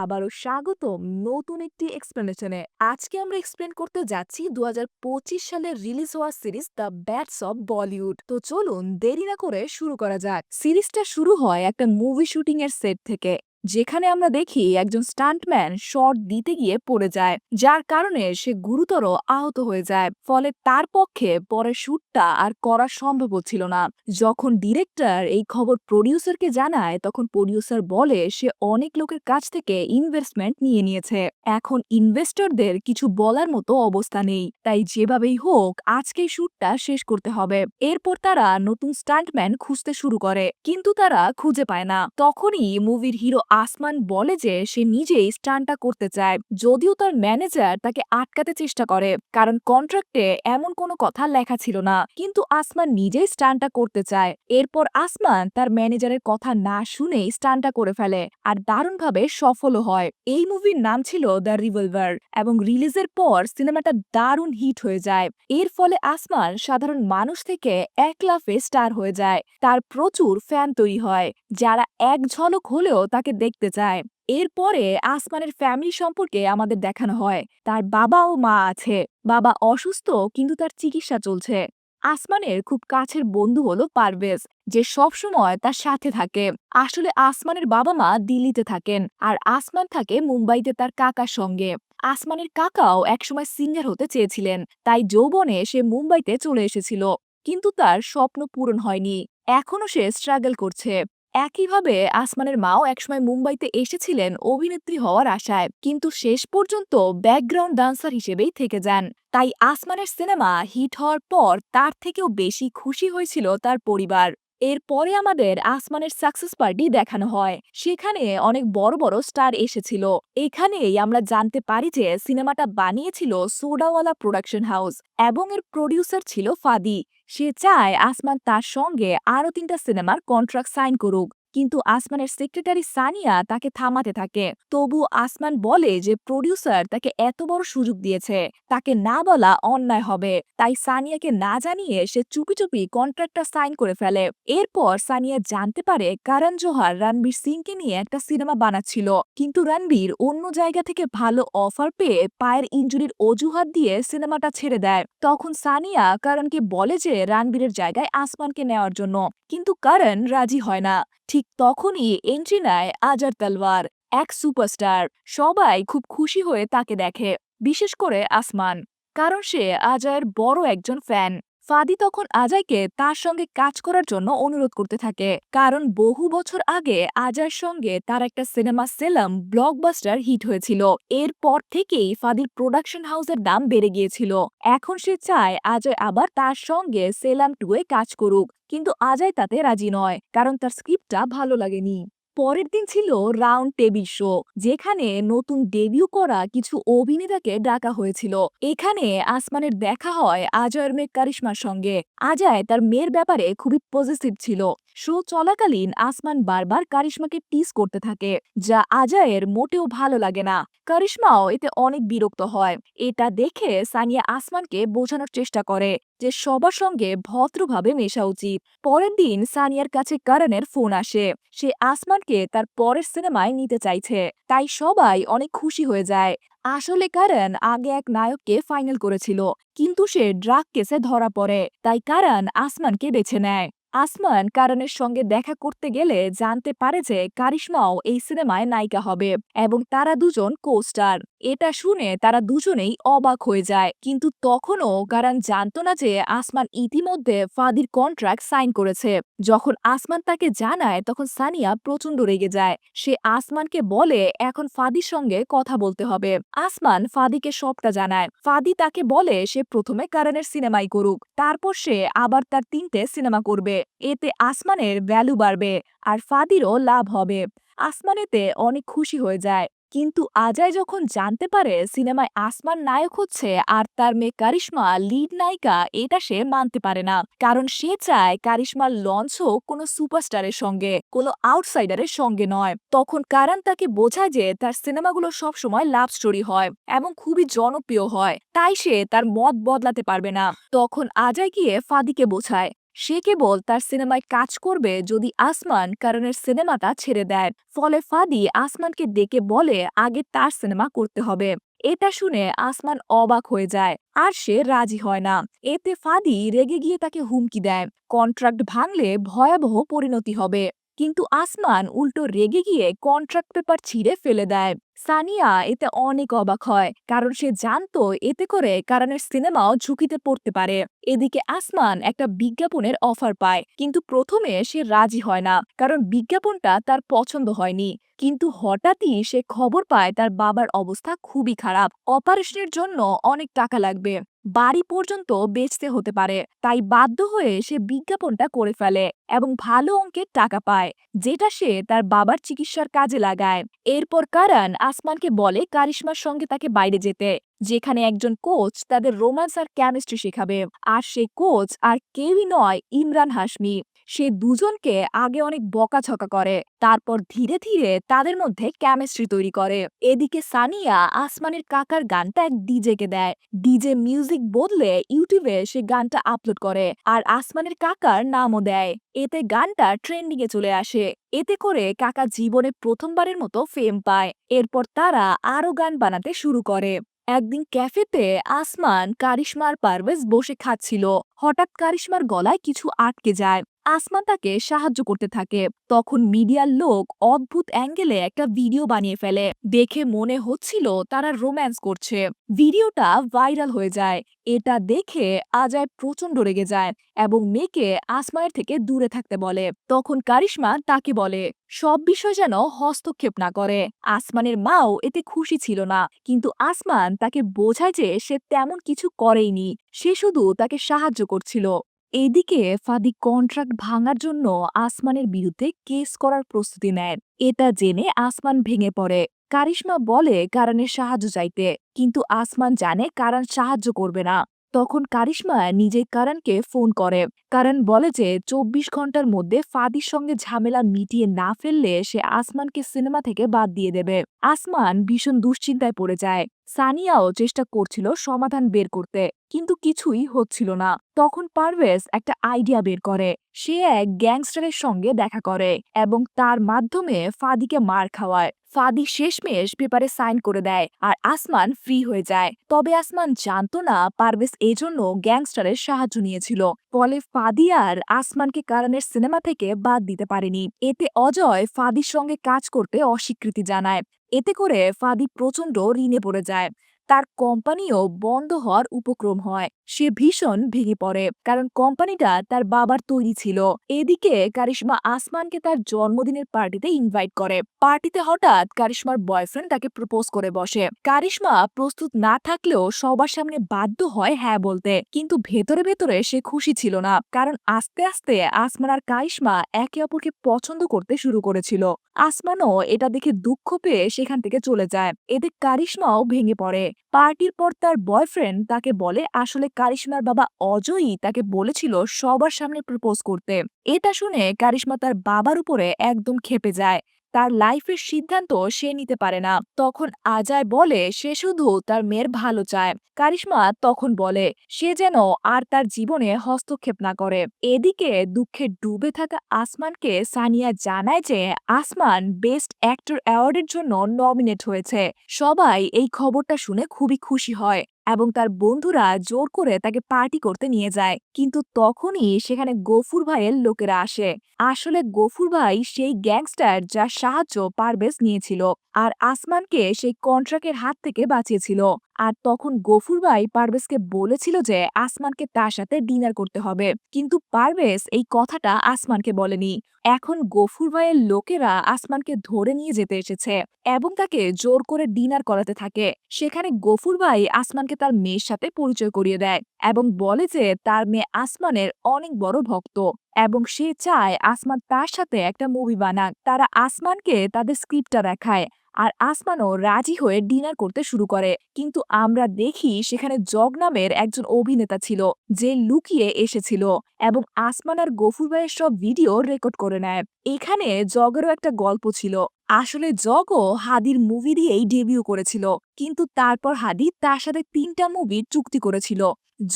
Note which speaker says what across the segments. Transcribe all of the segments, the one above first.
Speaker 1: আবারও স্বাগত নতুন একটি এক্সপ্লেনেশনে আজকে আমরা এক্সপ্লেন করতে যাচ্ছি দু হাজার পঁচিশ সালে রিলিজ হওয়া series the bads of Bollywood তো চলুন দেরি না করে শুরু করা যাক। সিরিজটা শুরু হয় একটা মুভি শুটিং এর সেট থেকে। যেখানে আমরা দেখি একজন স্টান্টম্যান শট দিতে গিয়ে পড়ে যায়, যার কারণে সে গুরুতর আহত হয়ে যায়। ফলে তার পক্ষে পরে শ্যুটটা আর করা সম্ভব হচ্ছিল না। যখন ডিরেক্টর এই খবর প্রডিউসারকে জানায়, তখন প্রডিউসার বলে সে অনেক লোকের কাছ থেকে ইনভেস্টমেন্ট নিয়ে নিয়েছে। এখন ইনভেস্টরদের কিছু বলার মতো অবস্থা নেই। তাই যেভাবেই হোক, আজকেই শ্যুটটা শেষ করতে হবে। এরপর তারা নতুন স্টান্টম্যান খুঁজতে শুরু করে, কিন্তু তারা খুঁজে পায় না। তখনই মুভির হিরো আসমান বলে যে সে নিজেই স্টান্টটা করতে চায়, যদিও তার ম্যানেজার তাকে আটকাতে চেষ্টা করে, কারণ কন্ট্রাক্টে এমন কোনো কথা লেখা ছিল না। কিন্তু আসমান নিজেই স্টান্টটা করতে চায়। এরপর আসমান তার ম্যানেজারের কথা না শুনেই স্টান্টটা করে ফেলে আর দারুণভাবে সফলও হয়। এই মুভির নাম ছিল দ্য রিভলভার এবং রিলিজের পর সিনেমাটা দারুণ হিট হয়ে যায়। এর ফলে আসমান সাধারণ মানুষ থেকে এক লাফে স্টার হয়ে যায়। তার প্রচুর ফ্যান তৈরি হয়, যারা এক ঝলক হলেও তাকে দেখতে চায়। এরপরে আসমানের ফ্যামিলি সম্পর্কে আমাদের দেখানো হয়। তার বাবা ও মা আছে। বাবা অসুস্থ, কিন্তু তার চিকিৎসা চলছে। আসমানের খুব কাছের বন্ধু হলো পারভেজ, যে সবসময় তার সাথে থাকে। আসলে আসমানের বাবা মা দিল্লিতে থাকেন, আর আসমান থাকে মুম্বাইতে তার কাকার সঙ্গে। আসমানের কাকাও একসময় সিঙ্গার হতে চেয়েছিলেন, তাই যৌবনে সে মুম্বাইতে চলে এসেছিল। কিন্তু তার স্বপ্ন পূরণ হয়নি। এখনও সে স্ট্রাগল করছে। একইভাবে আসমানের মাও একসময় মুম্বাইতে এসেছিলেন অভিনেত্রী হওয়ার আশায়। কিন্তু শেষ পর্যন্ত ব্যাকগ্রাউন্ড ডান্সার হিসেবেই থেকে যান। তাই আসমানের সিনেমা হিট হওয়ার পর তার থেকেও বেশি খুশি হয়েছিল তার পরিবার। এরপরে আমাদের আসমানের সাকসেস পার্টি দেখানো হয়। সেখানে অনেক বড় বড় স্টার এসেছিল। এখানেই আমরা জানতে পারি যে সিনেমাটা বানিয়েছিল সোডাওয়ালা প্রোডাকশন হাউস এবং এর প্রডিউসার ছিল ফাদি। সে চায় আসমান তার সঙ্গে আরও তিনটা সিনেমার কন্ট্রাক্ট সাইন করুক। কিন্তু আসমানের সেক্রেটারি সানিয়া তাকে থামাতে থাকে। তবু আসমান বলে যে প্রডিউসার তাকে এত বড় সুযোগ দিয়েছে, তাকে না বলা অন্যায় হবে। তাই সানিয়াকে না জানিয়ে সে চুপি চুপি কন্ট্রাক্টটা সাইন করে ফেলে। এরপর সানিয়া জানতে পারে কারণ জোহার রণবীর সিংকে নিয়ে একটা সিনেমা বানাচ্ছিল। কিন্তু রণবীর অন্য জায়গা থেকে ভালো অফার পেয়ে পায়ের ইঞ্জুরির অজুহাত দিয়ে সিনেমাটা ছেড়ে দেয়। তখন সানিয়া কারণকে বলে যে রণবীরের জায়গায় আসমানকে নেওয়ার জন্য। কিন্তু কারণ রাজি হয় না। ঠিক তখনই এন্ট্রি নেয় আজার তলওয়ার, এক সুপারস্টার সবাই খুব খুশি হয়ে তাকে দেখে, বিশেষ করে আসমান, কারণ সে আজয়ের বড় একজন ফ্যান ফাদি তখন আজাইকে তার সঙ্গে কাজ করার জন্য অনুরোধ করতে থাকে। কারণ বহু বছর আগে আজার সঙ্গে তার একটা সিনেমা সেলাম ব্লকবাস্টার হিট হয়েছিল। এরপর থেকেই ফাদির প্রোডাকশন হাউসের দাম বেড়ে গিয়েছিল। এখন সে চায় আজয় আবার তার সঙ্গে সেলাম টুয়ে কাজ করুক। কিন্তু আজাই তাতে রাজি নয়, কারণ তার স্ক্রিপ্টটা ভালো লাগেনি। পরের দিন ছিল রাউন্ড টেবিল শো, যেখানে নতুন ডেবিউ করা কিছু অভিনেতাকে ডাকা হয়েছিল। এখানে আসমানের দেখা হয় আজয়ের মেয়ে কারিশ্মার সঙ্গে। আজয় তার মেয়ের ব্যাপারে খুবই পজিটিভ ছিল। শো চলাকালীন আসমান বারবার কারিশ্মাকে টিস করতে থাকে, যা আজয়ের মোটেও ভালো লাগে না। কারিশ্মাও এতে অনেক বিরক্ত হয়। এটা দেখে সানিয়া আসমানকে বোঝানোর চেষ্টা করে যে সবার সঙ্গে ভদ্রভাবে মেশা উচিত। পরের দিন সানিয়ার কাছে কারণের ফোন আসে। সে আসমানকে তার পরের সিনেমায় নিতে চাইছে। তাই সবাই অনেক খুশি হয়ে যায়। আসলে কারণ আগে এক নায়ককে ফাইনাল করেছিল, কিন্তু সে ড্রাগ কেসে ধরা পড়ে। তাই কারণ আসমানকে বেছে নেয়। আসমান কারণের সঙ্গে দেখা করতে গেলে জানতে পারে যে কারিশ্মাও এই সিনেমায় নায়িকা হবে এবং তারা দুজন কোস্টার এটা শুনে তারা দুজনেই অবাক হয়ে যায়। কিন্তু তখনও কারণ জানতো না যে আসমান ইতিমধ্যে ফাদির কন্ট্রাক্ট সাইন করেছে। যখন আসমান তাকে জানায়, তখন সানিয়া প্রচণ্ড রেগে যায়। সে আসমানকে বলে, এখন ফাদির সঙ্গে কথা বলতে হবে। আসমান ফাদিকে সবটা জানায়। ফাদি তাকে বলে, সে প্রথমে কারণের সিনেমাই করুক। তারপর সে আবার তার তিনটে সিনেমা করবে। এতে আসমানের ভ্যালু বাড়বে আর ফাদিরও লাভ হবে। আসমানেতে অনেক খুশি হয়ে যায়। কিন্তু আজায় যখন জানতে পারে সিনেমায় আসমান নায়ক হচ্ছে আর তার মেয়ে কারিশ্মা লিড নায়িকা, এটা সে মানতে পারে না। কারণ সে চায় কারিশ্মার লঞ্চ হোক কোনো সুপারস্টারের সঙ্গে, কোনো আউটসাইডারের সঙ্গে নয়। তখন কারণ তাকে বোঝায় যে তার সিনেমাগুলো সবসময় লাভ স্টোরি হয় এবং খুবই জনপ্রিয় হয়। তাই সে তার মত বদলাতে পারবে না। তখন আজায় গিয়ে ফাদিকে বোঝায়। সে কেবল তার সিনেমায় কাজ করবে যদি আসমান কারণের সিনেমাটা ছেড়ে দেয়। ফলে ফাদি আসমানকে ডেকে বলে, আগে তার সিনেমা করতে হবে। এটা শুনে আসমান অবাক হয়ে যায়, আর সে রাজি হয় না। এতে ফাদি রেগে গিয়ে তাকে হুমকি দেয়। কন্ট্রাক্ট ভাঙলে ভয়াবহ পরিণতি হবে। কিন্তু আসমান উল্টো রেগে গিয়ে কন্ট্রাক্ট পেপার ছিঁড়ে ফেলে দেয়। সানিয়া এতে অনেক অবাক হয়, কারণ সে জানতো এতে করে কারণের সিনেমাও ঝুঁকিতে পড়তে পারে। এদিকে আসমান একটা বিজ্ঞাপনের অফার পায়, কিন্তু প্রথমে সে রাজি হয় না, কারণ বিজ্ঞাপনটা তার পছন্দ হয়নি। কিন্তু হঠাৎই সে খবর পায় তার বাবার অবস্থা খুবই খারাপ, অপারেশনের জন্য অনেক টাকা লাগবে। বাড়ি পর্যন্ত বেচতে হতে পারে। তাই বাধ্য হয়ে সে বিজ্ঞাপনটা করে ফেলে এবং ভালো অঙ্কের টাকা পায়, যেটা সে তার বাবার চিকিৎসার কাজে লাগায়। এরপর কারণ আসমানকে বলে কারিশ্মার সঙ্গে তাকে বাইরে যেতে, যেখানে একজন কোচ তাদের রোমান্স আর কেমিস্ট্রি শেখাবে। আর সেই কোচ আর কেউই নয়, ইমরান হাসমি সে দুজনকে আগে অনেক বকাঝকা করে, তারপর ধীরে ধীরে তাদের মধ্যে কেমিস্ট্রি তৈরি করে। এদিকে সানিয়া আসমানের কাকার গানটা এক ডিজেকে দেয়। ডিজে মিউজিক বদলে ইউটিউবে সে গানটা আপলোড করে আর আসমানের কাকার নামও দেয়। এতে গানটা ট্রেন্ডিং এ চলে আসে। এতে করে কাকা জীবনে প্রথমবারের মতো ফেম পায়। এরপর তারা আরও গান বানাতে শুরু করে। একদিন ক্যাফেতে আসমান কারিশমার পারভেজ বসে খাচ্ছিল। হঠাৎ কারিশমার গলায় কিছু আটকে যায়। আসমান তাকে সাহায্য করতে থাকে। তখন মিডিয়ার লোক অদ্ভুত অ্যাঙ্গেলে একটা ভিডিও বানিয়ে ফেলে। দেখে মনে হচ্ছিল তারা রোম্যান্স করছে। ভিডিওটা ভাইরাল হয়ে যায়। এটা দেখে আজায় প্রচণ্ড রেগে যায় এবং মেয়েকে আসমানের থেকে দূরে থাকতে বলে। তখন কারিশমা তাকে বলে, সব বিষয় যেন হস্তক্ষেপ না করে। আসমানের মাও এতে খুশি ছিল না। কিন্তু আসমান তাকে বোঝায় যে সে তেমন কিছু করেইনি। সে শুধু তাকে সাহায্য করছিল। এদিকে ফাদি কন্ট্রাক্ট ভাঙার জন্য আসমানের বিরুদ্ধে কেস করার প্রস্তুতি নেয়। এটা জেনে আসমান ভেঙে পড়ে। কারিশ্মা বলে কারণের সাহায্য চাইতে, কিন্তু আসমান জানে কারণ সাহায্য করবে না। তখন কারিশমা নিজে কারণকে ফোন করে। কারণ বলে যে, চব্বিশ ঘণ্টার মধ্যে ফাদির সঙ্গে ঝামেলা মিটিয়ে না ফেললে সে আসমানকে সিনেমা থেকে বাদ দিয়ে দেবে। আসমান ভীষণ দুশ্চিন্তায় পড়ে যায়। সানিয়াও চেষ্টা করছিল সমাধান বের করতে, কিন্তু কিছুই হচ্ছিল না। তখন পারভেজ একটা আইডিয়া বের করে। সে এক গ্যাংস্টারের সঙ্গে দেখা করে এবং তার মাধ্যমে ফাদিকে মার খাওয়ায়। ফাদি শেষমেশ পেপারে সাইন করে দেয় আর আসমান ফ্রি হয়ে যায়। তবে আসমান জানতো না পারভেজ এজন্য গ্যাংস্টারের সাহায্য নিয়েছিল। ফলে ফাদি আর আসমানকে কারণের সিনেমা থেকে বাদ দিতে পারেনি। এতে অজয় ফাদির সঙ্গে কাজ করতে অস্বীকৃতি জানায়। এতে করে ফাদি প্রচণ্ড ঋণে পড়ে যায়। তার কোম্পানিও বন্ধ হওয়ার উপক্রম হয়। সে ভীষণ ভেঙে পড়ে। কারণ কোম্পানিটা তার বাবার তৈরি ছিল। এদিকে কারিশমা আসমানকে তার জন্মদিনের পার্টিতে ইনভাইট করে। পার্টিতে হঠাৎ কারিশমার বয়ফ্রেন্ড তাকে প্রপোজ করে বসে। কারিশমা প্রস্তুত না থাকলেও সবার সামনে বাধ্য হয় হ্যাঁ বলতে। কিন্তু ভেতরে ভেতরে সে খুশি ছিল না। কারণ আস্তে আস্তে আসমান আর কারিশমা একে অপরকে পছন্দ করতে শুরু করেছিল। আসমানও এটা দেখে দুঃখ পেয়ে সেখান থেকে চলে যায়। এতে কারিশমাও ভেঙে পড়ে। পার্টির পর তার বয়ফ্রেন্ড তাকে বলে, আসলে কারিশমার বাবা অজয়ই তাকে বলেছিল সবার সামনে প্রপোজ করতে। এটা শুনে কারিশমা তার বাবার উপরে একদম খেপে যায়। তার লাইফের সিদ্ধান্ত সে নিতে পারে না। তখন আজায় বলে, সে শুধু তার মেয়ের ভালো চায়। কারিশমা তখন বলে, সে যেন আর তার জীবনে হস্তক্ষেপ না করে। এদিকে দুঃখে ডুবে থাকা আসমানকে সানিয়া জানায় যে আসমান বেস্ট অ্যাক্টর অ্যাওয়ার্ডের জন্য নমিনেট হয়েছে। সবাই এই খবরটা শুনে খুবই খুশি হয়। এবং তার বন্ধুরা জোর করে তাকে পার্টি করতে নিয়ে যায়। কিন্তু তখনই সেখানে গফুর ভাইয়ের লোকেরা আসে। আসলে গফুর ভাই সেই গ্যাংস্টার যার সাহায্য পারভেজ নিয়েছিল। আর আসমানকে সেই কন্ট্রাক্টের হাত থেকে বাঁচিয়েছিল। আর তখন গফুর ভাই পারভেজকে বলেছিল যে আসমানকে তার সাথে ডিনার করতে হবে। কিন্তু পারভেজ এই কথাটা আসমানকে বলেনি। এখন গফুর ভাইয়ের লোকেরা আসমানকে ধরে নিয়ে যেতে এসেছে এবং তাকে জোর করে ডিনার করাতে থাকে। সেখানে গফুর ভাই আসমানকে তার মেয়ের সাথে পরিচয় করিয়ে দেয় এবং বলে যে তার মেয়ে আসমানের অনেক বড় ভক্ত এবং সে চায় আসমান তার সাথে একটা মুভি বানাক। তারা আসমানকে তাদের স্ক্রিপ্টটা দেখায় আর আসমানও রাজি হয়ে ডিনার করতে শুরু করে। কিন্তু আমরা দেখি সেখানে জগ নামের একজন অভিনেতা ছিল, যে লুকিয়ে এসেছিল এবং আসমান আর গফুর ভাইয়ের সব ভিডিও রেকর্ড করে নেয়। এখানে জগেরও একটা গল্প ছিল। আসলে জগও হাদির মুভি দিয়েই ডেবিউ করেছিল, কিন্তু তারপর হাদি তার সাথে তিনটা মুভি চুক্তি করেছিল।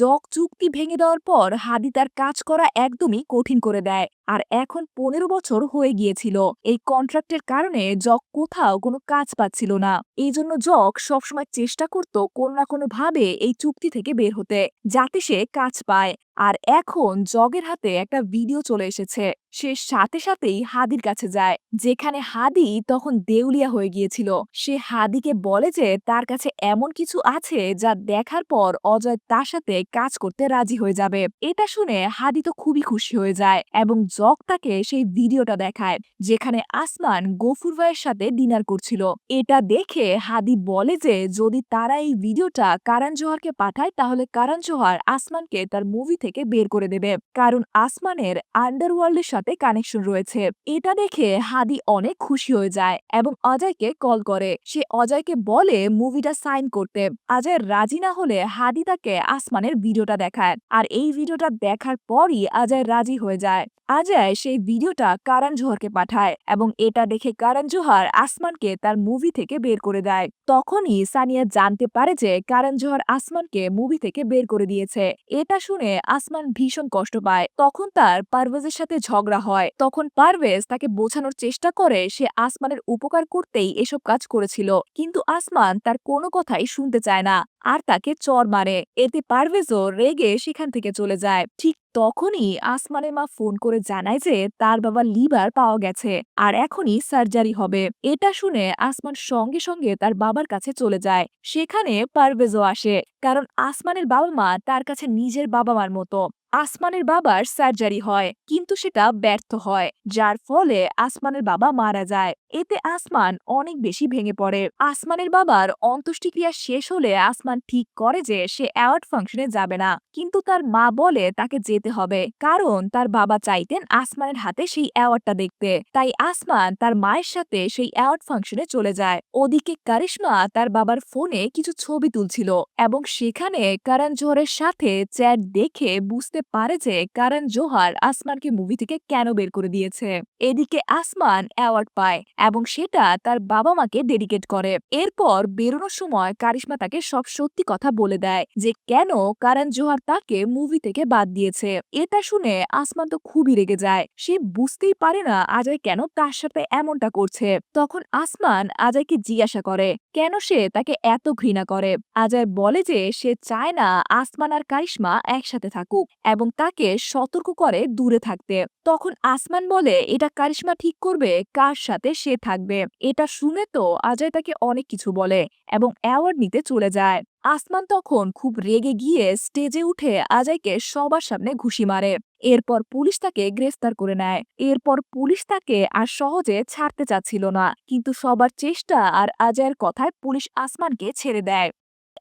Speaker 1: জগ চুক্তি ভেঙে দেওয়ার পর হাদি তার কাজ করা একদমই কঠিন করে দেয়। আর এখন পনেরো বছর হয়ে গিয়েছিল। এই কন্ট্রাক্টের কারণে জক কোথাও কোনো কাজ পাচ্ছিল না। এই জন্য জক সবসময় চেষ্টা করত কোনো না কোনো ভাবে এই চুক্তি থেকে বের হতে, যাতে সে কাজ পায়। আর এখন জগের হাতে একটা ভিডিও চলে এসেছে। সে সাথে সাথেই হাদির কাছে যায়, যেখানে হাদি তখন দেউলিয়া হয়ে গিয়েছিল। সে হাদিকে বলে যে তার কাছে এমন কিছু আছে যা দেখার পর অজয় তার সাথে কাজ করতে রাজি হয়ে যাবে। এটা শুনে হাদি তো খুবই খুশি হয়ে যায় এবং জগ তাকে সেই ভিডিওটা দেখায়, যেখানে আসমান গফুর ভাইয়ের সাথে ডিনার করছিল। এটা দেখে হাদি বলে যে, যদি তারা এই ভিডিওটা কারণ জোহারকে পাঠায়, তাহলে কারণ জোহার আসমানকে তার মুভি থেকে বের করে দেবে। কারণ আসমানের আন্ডারওয়ার্ল্ডের সাথে কানেকশন রয়েছে। এটা দেখে হাদি অনেক খুশি হয়ে যায় এবং অজয়কে কল করে। সে অজয়কে বলে মুভিটা সাইন করতে। অজয় রাজি না হলে হাদি তাকে আসমানের ভিডিওটা দেখায়। আর এই ভিডিওটা দেখার পরই অজয় রাজি হয়ে যায়। অজয় সেই ভিডিওটা কারণ জোহরকে পাঠায় এবং এটা দেখে কারণ জোহর আসমানকে তার মুভি থেকে বের করে দেয়। তখনই সানিয়া জানতে পারে যে কারণ জোহর আসমানকে মুভি থেকে বের করে দিয়েছে। এটা শুনে আসমান ভীষণ কষ্ট পায়। তখন তার পারভেজের সাথে ঝগড়া হয়। তখন পারভেজ তাকে বোঝানোর চেষ্টা করে সে আসমানের উপকার করতেই এসব কাজ করেছিল। কিন্তু আসমান তার কোনো কথাই শুনতে চায় না। আর তাকে চর মারে। এতে পারভেজও রেগে সেখান থেকে চলে যায়। ঠিক তখনই আসমানের মা ফোন করে জানায় যে তার বাবা লিভার পাওয়া গেছে আর এখনই সার্জারি হবে। এটা শুনে আসমান সঙ্গে সঙ্গে তার বাবার কাছে চলে যায়। সেখানে পারভেজও আসে, কারণ আসমানের বাবা মা তার কাছে নিজের বাবা মার মতো। আসমানের বাবার সার্জারি হয়, কিন্তু সেটা ব্যর্থ হয়, যার ফলে আসমানের বাবা মারা যায়। এতে আসমান অনেক বেশি ভেঙে পড়ে। আসমানের বাবার অন্ত্যেষ্টিক্রিয়া শেষ হলে আসমান ঠিক করে যে সে অ্যাওয়ার্ড ফাংশনে যাবে না। কিন্তু তার মা বলে তাকে যেতে হবে, কারণ তার বাবা চাইতেন আসমানের হাতে সেই অ্যাওয়ার্ডটা দেখতে। তাই আসমান তার মায়ের সাথে সেই অ্যাওয়ার্ড ফাংশনে চলে যায়। ওদিকে কারিশ্মা তার বাবার ফোনে কিছু ছবি তুলছিল এবং সেখানে কারণ জোহরের সাথে চ্যাট দেখে বুঝতে পারে যে কারণ জোহার আসমানকে মুভি থেকে কেন বের করে দিয়েছে? এদিকে আসমান অ্যাওয়ার্ড পায় এবং সেটা তার বাবা মাকে ডেডিকেট করে। এরপর বেরোনোর সময় কারিশ্মা তাকে সব সত্যি কথা বলে দেয় যে কেন কারণ জোহার তাকে মুভি থেকে বাদ দিয়েছে। এটা শুনে আসমান তো খুবই রেগে যায়। সে বুঝতেই পারে না আজয় কেন তার সাথে এমনটা করছে। তখন আসমান আজয়কে জিজ্ঞাসা করে, কেন সে তাকে এত ঘৃণা করে? আজয় বলে যে সে চায় না আসমান আর কারিশ্মা একসাথে থাকুক। এবং তাকে সতর্ক করে দূরে থাকতে। তখন আসমান বলে, এটা কারিশ্মা ঠিক করবে, কার সাথে সে থাকবে? এটা শুনে তো অজয় তাকে অনেক কিছু বলে এবং অ্যাওয়ার্ড নিতে চলে যায়। আসমান তখন খুব রেগে গিয়ে স্টেজে উঠে অজয়কে সবার সামনে ঘুষি মারে। এরপর পুলিশ তাকে গ্রেফতার করে নেয়। এরপর পুলিশ তাকে আর সহজে ছাড়তে চাচ্ছিল না। কিন্তু সবার চেষ্টা আর অজয়ের কথায় পুলিশ আসমানকে ছেড়ে দেয়।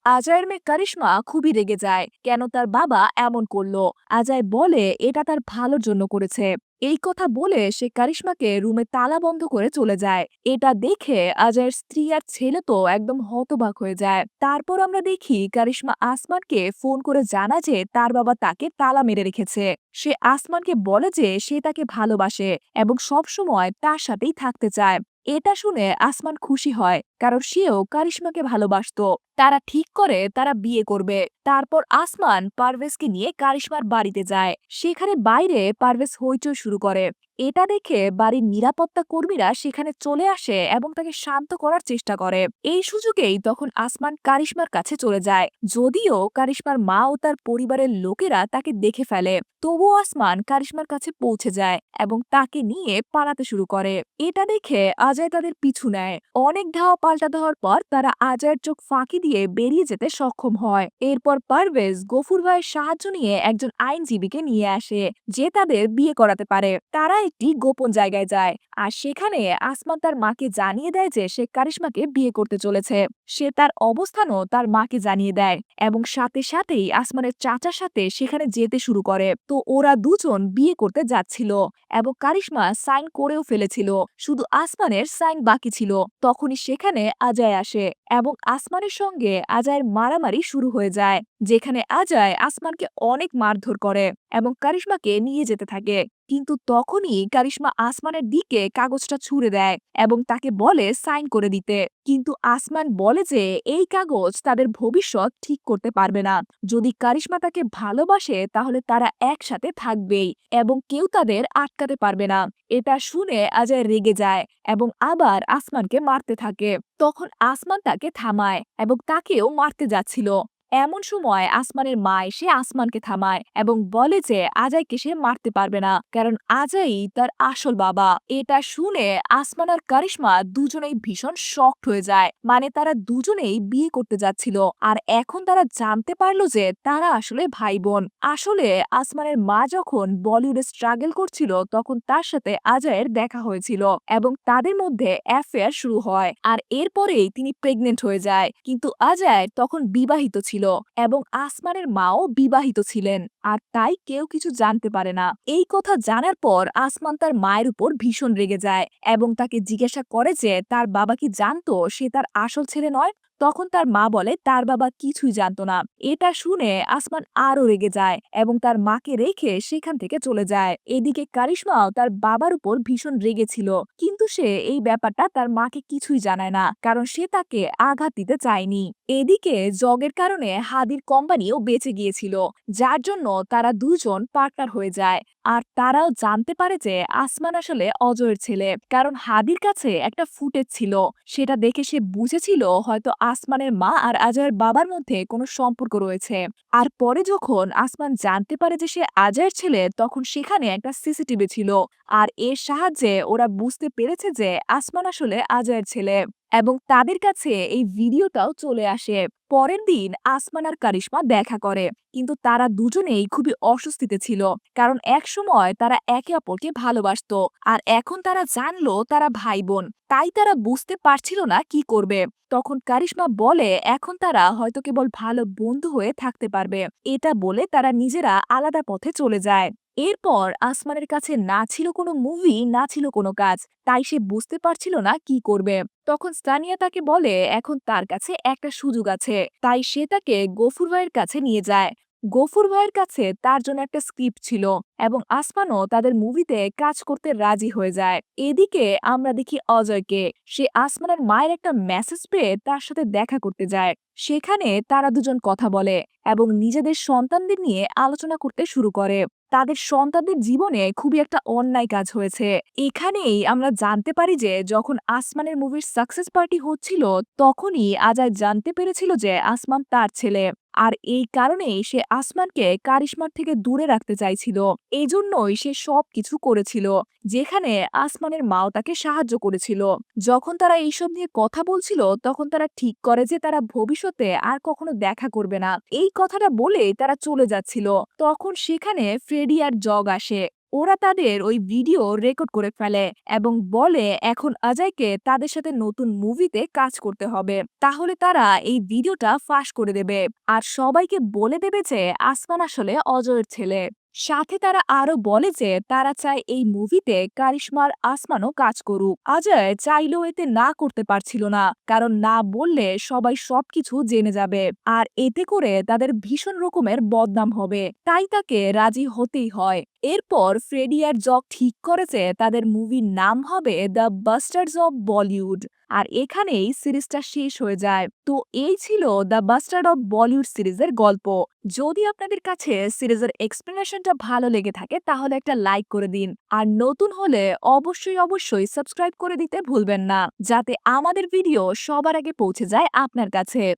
Speaker 1: আজয়ের মেয়ে কারিশ্মা খুবই রেগে যায়। কেন তার বাবা এমন করল? আজয় বলে, এটা তার ভালোর জন্য করেছে। এই কথা বলে সে কারিশ্মাকে রুমে তালা বন্ধ করে চলে যায়। এটা দেখে আজয়ের স্ত্রী আর ছেলে তো একদম হতবাক হয়ে যায়। তারপর আমরা দেখি কারিশ্মা আসমানকে ফোন করে জানা যে তার বাবা তাকে তালা মেরে রেখেছে। সে আসমানকে বলে যে সে তাকে ভালোবাসে এবং সবসময় তার সাথেই থাকতে চায়। এটা শুনে আসমান খুশি হয়। কারণ সেও কারিশ্মাকে ভালোবাসতো। তারা ঠিক করে তারা বিয়ে করবে। তারপর আসমান পারভেজকে নিয়ে কারিশ্মার বাড়িতে যায়। সেখানে বাইরে পারভেজ হইচই শুরু করে। এটা দেখে বাড়ির নিরাপত্তা কর্মীরা সেখানে চলে আসে এবং তাকে শান্ত করার চেষ্টা করে। এই সুযোগেই তখন আসমান কারিশ্মার কাছে চলে যায়। যদিও কারিশ্মার মা ও তার পরিবারের লোকেরা তাকে দেখে ফেলে, তবুও আসমান কারিশ্মার কাছে পৌঁছে যায় এবং তাকে নিয়ে পালাতে শুরু করে। এটা দেখে অজয় তাদের পিছু নেয়। অনেক ধাওয়া পাল্টা দেওয়ার পর তারা আজয়ের চোখ ফাঁকি দিয়ে বেরিয়ে যেতে সক্ষম হয়। এরপর পারভেজ গফুর ভাইয়ের সাহায্য নিয়ে একজন আইনজীবীকে নিয়ে আসে, যে তাদের বিয়ে করাতে পারে। তারা একটি গোপন জায়গায় যায়, আর সেখানে আসমান তার মাকে জানিয়ে দেয় যে সে কারিশ্মাকে বিয়ে করতে চলেছে। সে তার অবস্থানও তার মাকে জানিয়ে দেয় এবং সাথে সাথেই আসমানের চাচার সাথে সেখানে যেতে শুরু করে। তো ওরা দুজন বিয়ে করতে যাচ্ছিল এবং কারিশ্মা সাইন করেও ফেলেছিল। শুধু আসমানের সাইন বাকি ছিল। তখনই সেখানে আজায় আসে। এবং আসমানের সঙ্গে আজায়ের মারামারি শুরু হয়ে যায়, যেখানে আজায় আসমানকে অনেক মারধর করে এবং কারিশমাকে নিয়ে যেতে থাকে। কিন্তু তখনই কারিশমা আসমানের দিকে কাগজটা ছুঁড়ে দেয় এবং তাকে বলে সাইন করে দিতে। কিন্তু আসমান বলে যে এই কাগজ তাদের ভবিষ্যৎ ঠিক করতে পারবে না। যদি কারিশমা তাকে ভালোবাসে, তাহলে তারা একসাথে থাকবেই এবং কেউ তাদের আটকাতে পারবে না। এটা শুনে অজয় রেগে যায় এবং আবার আসমানকে মারতে থাকে। তখন আসমান তাকে থামায় এবং তাকেও মারতে যাচ্ছিল। এমন সময় আসমানের মা এসে আসমানকে থামায় এবং বলে যে, আজাইকে সে মারতে পারবে না, কারণ আজাই তার আসল বাবা। এটা শুনে আসমান আর কারিশমা দুজনেই ভীষণ শকড হয়ে যায়। মানে তারা দুজনেই বিয়ে করতে যাচ্ছিল আর এখন তারা জানতে পারল যে, তারা আসলে ভাই বোন আসলে আসমানের মা যখন বলিউডে স্ট্রাগল করছিল, তখন তার সাথে আজয়ের দেখা হয়েছিল এবং তাদের মধ্যে অ্যাফেয়ার শুরু হয় আর এরপরেই তিনি প্রেগনেন্ট হয়ে যায়। কিন্তু আজয় তখন বিবাহিত ছিল এবং আসমানের মাও বিবাহিত ছিলেন। আর তাই কেউ কিছু জানতে পারে না। এই কথা জানার পর আসমান তার মায়ের উপর ভীষণ রেগে যায় এবং তাকে জিজ্ঞাসা করে যে, তার বাবা কি জানতো সে তার আসল ছেলে নয়? তখন তার মা বলে, তার বাবা কিছুই জানতো না। এটা শুনে আসমান আরও রেগে যায় এবং তার মাকে রেখে সেখান থেকে চলে যায়। এদিকে কারিশমাও তার বাবার উপর ভীষণ রেগেছিল। কিন্তু সে এই ব্যাপারটা তার মাকে কিছুই জানায় না, কারণ সে তাকে আঘাত দিতে চায়নি। এদিকে জগের কারণে হাদির কোম্পানিও বেঁচে গিয়েছিল, যার জন্য তারা দুজন পার্টনার হয়ে যায়। আর তারাও জানতে পারে যে আসমান আসলে অজয়ের ছেলে। কারণ হাদির কাছে একটা ফুটেজ ছিল, সেটা দেখে সে বুঝেছিল হয়তো আসমানের মা আর আজয়ের বাবার মধ্যে কোনো সম্পর্ক রয়েছে। আর পরে যখন আসমান জানতে পারে যে সে আজয়ের ছেলে, তখন সেখানে একটা সিসিটিভি ছিল। আর এর সাহায্যে ওরা বুঝতে পেরেছে যে আসমান আসলে আজয়ের ছেলে। এবং তাদের কাছে এই ভিডিওটাও চলে আসে। পরের দিন আসমান আর কারিশমা দেখা করে। কিন্তু তারা দুজনেই খুবই অস্বস্তিতে ছিল। কারণ এক সময় তারা একে অপরকে ভালোবাসত। আর এখন তারা জানলো তারা ভাই বোন তাই তারা বুঝতে পারছিল না কি করবে। তখন কারিশমা বলে, এখন তারা হয়তো কেবল ভালো বন্ধু হয়ে থাকতে পারবে। এটা বলে তারা নিজেরা আলাদা পথে চলে যায়। এরপর আসমানের কাছে না ছিল কোনো মুভি না ছিল কোনো কাজ। তাই সে বুঝতে পারছিল না কি করবে। তখন স্তানিয়া তাকে বলে, এখন তার কাছে একটা সুযোগ আছে। তাই সে তাকে গফুর ভাইয়ের কাছে নিয়ে যায়। গফুর ভাইয়ের কাছে তার জন্য একটা স্ক্রিপ্ট ছিল এবং আসমানও তাদের মুভিতে কাজ করতে রাজি হয়ে যায়। এদিকে আমরা দেখি অজয়কে। সে আসমানের মায়ের একটা মেসেজ পেয়ে তার সাথে দেখা করতে যায়। সেখানে তারা দুজন কথা বলে এবং নিজেদের সন্তানদের নিয়ে আলোচনা করতে শুরু করে। তাদের সন্তানদের জীবনে খুবই একটা অন্যায় কাজ হয়েছে। এখানেই আমরা জানতে পারি যে যখন আসমানের মুভির সাকসেস পার্টি হচ্ছিল, তখনই আজাদ জানতে পেরেছিল যে আসমান তার ছেলে। আর এই কারণেই সে আসমানকে কারিশমার থেকে দূরে রাখতে চাইছিল। এই জন্যই সে সব কিছু করেছিল, যেখানে আসমানের মাও তাকে সাহায্য করেছিল। যখন তারা এইসব নিয়ে কথা বলছিল, তখন তারা ঠিক করে যে তারা ভবিষ্যতে আর কখনো দেখা করবে না। এই কথাটা বলে তারা চলে যাচ্ছিল। তখন সেখানে ফ্রেডি আর জগ আসে। ওরা তাদের ওই ভিডিও রেকর্ড করে ফেলে এবং বলে, এখন অজয়কে তাদের সাথে নতুন মুভিতে কাজ করতে হবে। তাহলে তারা এই ভিডিওটা ফাঁস করে দেবে। আর সবাইকে বলে দেবে যে, আসমান আসলে অজয়ের ছেলে। সাথে তারা আরও বলে যে, তারা চায় এই মুভিতে কারিশমার আসমানও কাজ করুক। অজয় চাইলেও এতে না করতে পারছিল না, কারণ না বললে সবাই সবকিছু জেনে যাবে। আর এতে করে তাদের ভীষণ রকমের বদনাম হবে। তাই তাকে রাজি হতেই হয়। এরপর ফ্রেডি আর জক ঠিক করেছে তাদের মুভির নাম হবে দ্য বাস্টার্স অব বলিউড। আর এখানেই সিরিজটা শেষ হয়ে যায়। তো এই ছিল দ্য বাস্টার্ড অব বলিউড সিরিজের গল্প। যদি আপনাদের কাছে সিরিজের এক্সপ্লেনেশনটা ভালো লেগে থাকে, তাহলে একটা লাইক করে দিন। আর নতুন হলে অবশ্যই অবশ্যই সাবস্ক্রাইব করে দিতে ভুলবেন না, যাতে আমাদের ভিডিও সবার আগে পৌঁছে যায় আপনার কাছে।